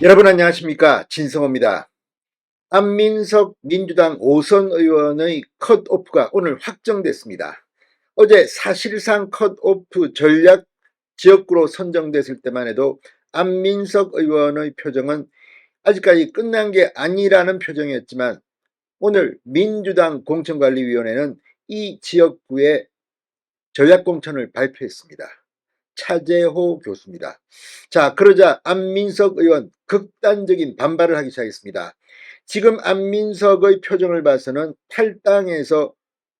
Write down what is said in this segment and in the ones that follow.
여러분 안녕하십니까 진성호입니다. 안민석 민주당 오선 의원의 컷오프가 오늘 확정됐습니다. 어제 사실상 컷오프 전략 지역구로 선정됐을 때만 해도 안민석 의원의 표정은 아직까지 끝난 게 아니라는 표정이었지만 오늘 민주당 공천관리위원회는 이 지역구의 전략공천을 발표했습니다. 차재호 교수입니다. 자, 그러자 안민석 의원 극단적인 반발을 하기 시작했습니다. 지금 안민석의 표정을 봐서는 탈당에서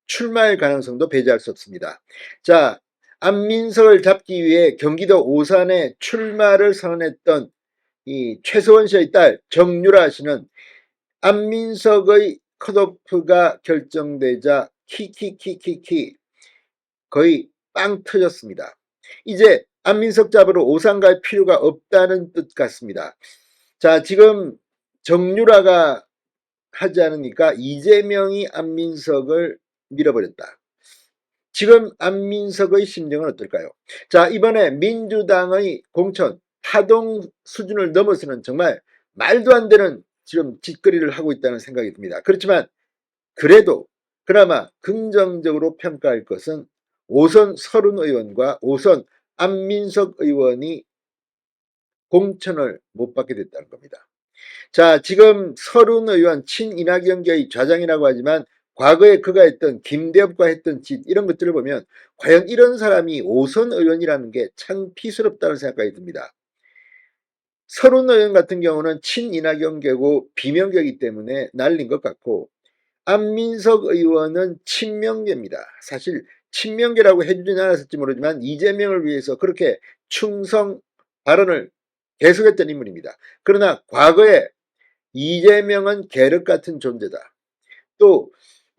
출마할 가능성도 배제할 수 없습니다. 자, 안민석을 잡기 위해 경기도 오산에 출마를 선언했던 이 최서원 씨의 딸 정유라 씨는 안민석의 컷오프가 결정되자 키키키키키 거의 빵 터졌습니다. 이제 안민석 잡으러 오산 갈 필요가 없다는 뜻 같습니다. 자, 지금 정유라가 하지 않으니까 이재명이 안민석을 밀어버렸다. 지금 안민석의 심정은 어떨까요? 자, 이번에 민주당의 공천, 파동 수준을 넘어서는 정말 말도 안 되는 지금 짓거리를 하고 있다는 생각이 듭니다. 그렇지만 그래도 그나마 긍정적으로 평가할 것은 오선 서른 의원과 오선 안민석 의원이 공천을 못 받게 됐다는 겁니다. 자, 지금 서른 의원 친이낙연계의 좌장이라고 하지만 과거에 그가 했던 김대엽과 했던 짓 이런 것들을 보면 과연 이런 사람이 오선 의원이라는 게 창피스럽다는 생각이 듭니다. 서른 의원 같은 경우는 친이낙연계고 비명계이기 때문에 날린 것 같고 안민석 의원은 친명계입니다. 사실 친명계라고 해주진 않았을지 모르지만 이재명을 위해서 그렇게 충성 발언을 계속했던 인물입니다. 그러나 과거에 이재명은 계륵 같은 존재다. 또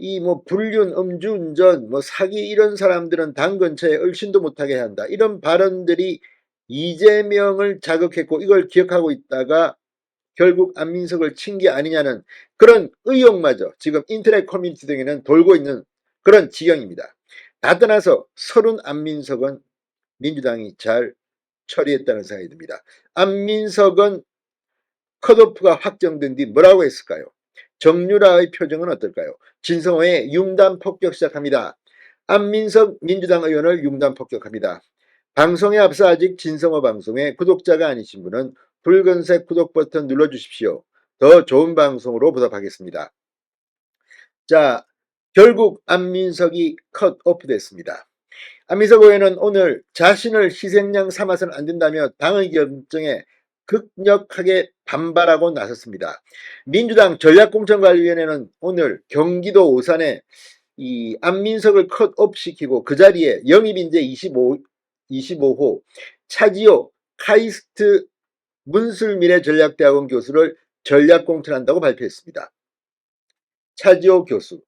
이 뭐 불륜, 음주운전, 뭐 사기 이런 사람들은 당 근처에 얼씬도 못하게 한다. 이런 발언들이 이재명을 자극했고 이걸 기억하고 있다가 결국 안민석을 친 게 아니냐는 그런 의혹마저 지금 인터넷 커뮤니티 등에는 돌고 있는 그런 지경입니다. 다 떠나서 서른 안민석은 민주당이 잘 처리했다는 생각이 듭니다. 안민석은 컷오프가 확정된 뒤 뭐라고 했을까요? 정유라의 표정은 어떨까요? 진성호의 융단 폭격 시작합니다. 안민석 민주당 의원을 융단 폭격합니다. 방송에 앞서 아직 진성호 방송의 구독자가 아니신 분은 붉은색 구독 버튼 눌러주십시오. 더 좋은 방송으로 보답하겠습니다. 자, 결국 안민석이 컷오프 됐습니다. 안민석 의원은 오늘 자신을 희생양 삼아서는 안 된다며 당의 결정에 극력하게 반발하고 나섰습니다. 민주당 전략공천관리위원회는 오늘 경기도 오산에 이 안민석을 컷업 시키고 그 자리에 영입인재 25, 25호 차지호 카이스트 문술미래 전략대학원 교수를 전략공천한다고 발표했습니다. 차지호 교수.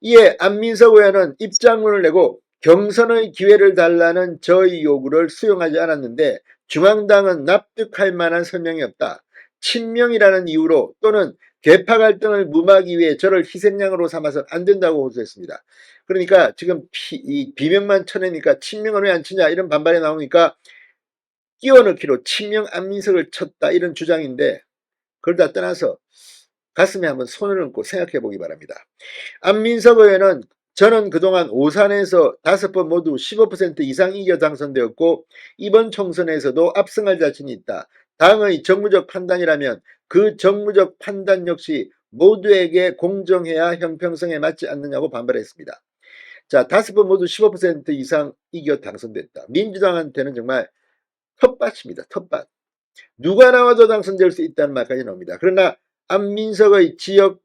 이에 안민석 의원은 입장문을 내고 경선의 기회를 달라는 저의 요구를 수용하지 않았는데 중앙당은 납득할 만한 설명이 없다. 친명이라는 이유로 또는 개파 갈등을 무마하기 위해 저를 희생양으로 삼아서 안 된다고 호소했습니다. 그러니까 지금 피, 이 비명만 쳐내니까 친명은 왜안 치냐 이런 반발이 나오니까 끼워넣기로 친명 안민석을 쳤다 이런 주장인데 그걸 다 떠나서 가슴에 한번 손을 얹고 생각해 보기 바랍니다. 안민석 의원은 저는 그동안 오산에서 다섯 번 모두 15% 이상 이겨 당선되었고 이번 총선에서도 압승할 자신이 있다. 당의 정무적 판단이라면 그 정무적 판단 역시 모두에게 공정해야 형평성에 맞지 않느냐고 반발했습니다. 자, 다섯 번 모두 15% 이상 이겨 당선됐다. 민주당한테는 정말 텃밭입니다. 텃밭. 누가 나와도 당선될 수 있다는 말까지 나옵니다. 그러나 안민석의 지역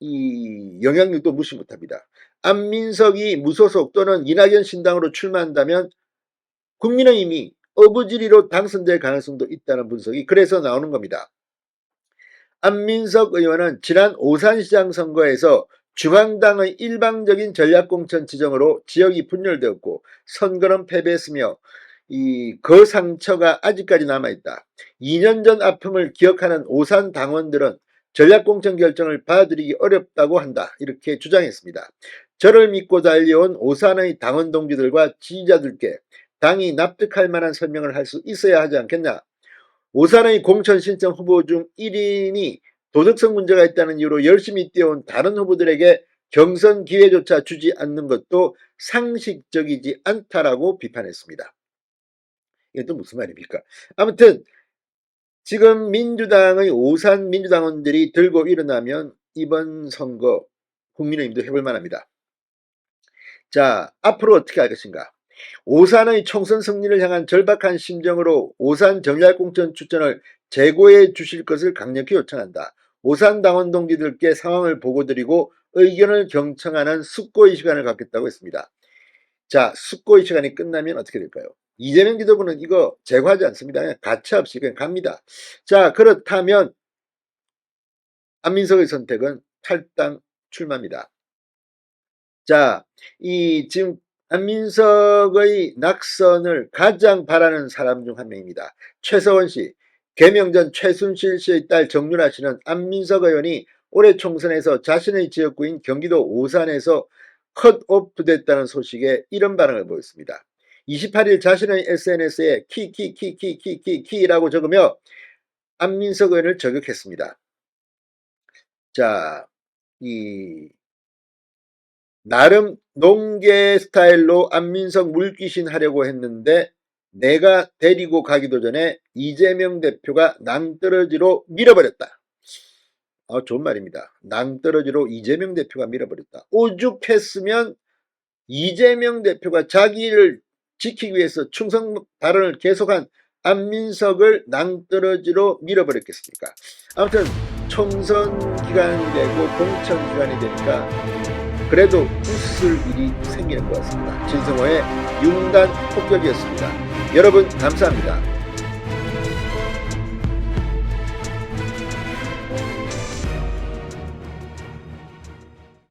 이 영향력도 무시 못합니다. 안민석이 무소속 또는 이낙연 신당으로 출마한다면 국민의힘이 어부지리로 당선될 가능성도 있다는 분석이 그래서 나오는 겁니다. 안민석 의원은 지난 오산시장 선거에서 중앙당의 일방적인 전략공천 지정으로 지역이 분열되었고 선거는 패배했으며 이그 상처가 아직까지 남아있다. 2년 전 아픔을 기억하는 오산 당원들은 전략공천 결정을 받아들이기 어렵다고 한다. 이렇게 주장했습니다. 저를 믿고 달려온 오산의 당원 동지들과 지지자들께 당이 납득할 만한 설명을 할 수 있어야 하지 않겠냐. 오산의 공천 신청 후보 중 1인이 도덕성 문제가 있다는 이유로 열심히 뛰어온 다른 후보들에게 경선 기회조차 주지 않는 것도 상식적이지 않다라고 비판했습니다. 이게 또 무슨 말입니까? 아무튼 지금 민주당의 오산 민주당원들이 들고 일어나면 이번 선거 국민의힘도 해볼 만합니다. 자, 앞으로 어떻게 할 것인가? 오산의 총선 승리를 향한 절박한 심정으로 오산 전략공천 추천을 재고해 주실 것을 강력히 요청한다. 오산 당원 동지들께 상황을 보고드리고 의견을 경청하는 숙고의 시간을 갖겠다고 했습니다. 자, 숙고의 시간이 끝나면 어떻게 될까요? 이재명 지도부는 이거 제거하지 않습니다. 그냥 가차없이 그냥 갑니다. 자, 그렇다면 안민석의 선택은 탈당 출마입니다. 자, 이 지금 안민석의 낙선을 가장 바라는 사람 중 한 명입니다. 최서원 씨, 개명 전 최순실 씨의 딸 정윤아 씨는 안민석 의원이 올해 총선에서 자신의 지역구인 경기도 오산에서 컷오프 됐다는 소식에 이런 반응을 보였습니다. 28일 자신의 SNS에 키키키키키키키라고 적으며 안민석 의원을 저격했습니다. 자, 이 나름 농계 스타일로 안민석 물귀신 하려고 했는데 내가 데리고 가기도 전에 이재명 대표가 낭떠러지로 밀어버렸다. 아, 좋은 말입니다. 낭떠러지로 이재명 대표가 밀어버렸다. 오죽했으면 이재명 대표가 자기를 지키기 위해서 충성 발언을 계속한 안민석을 낭떠러지로 밀어버렸겠습니까? 아무튼 총선 기간이 되고 공천 기간이 되니까 그래도 웃을 일이 생기는 것 같습니다. 진성호의 융단 폭격이었습니다. 여러분 감사합니다.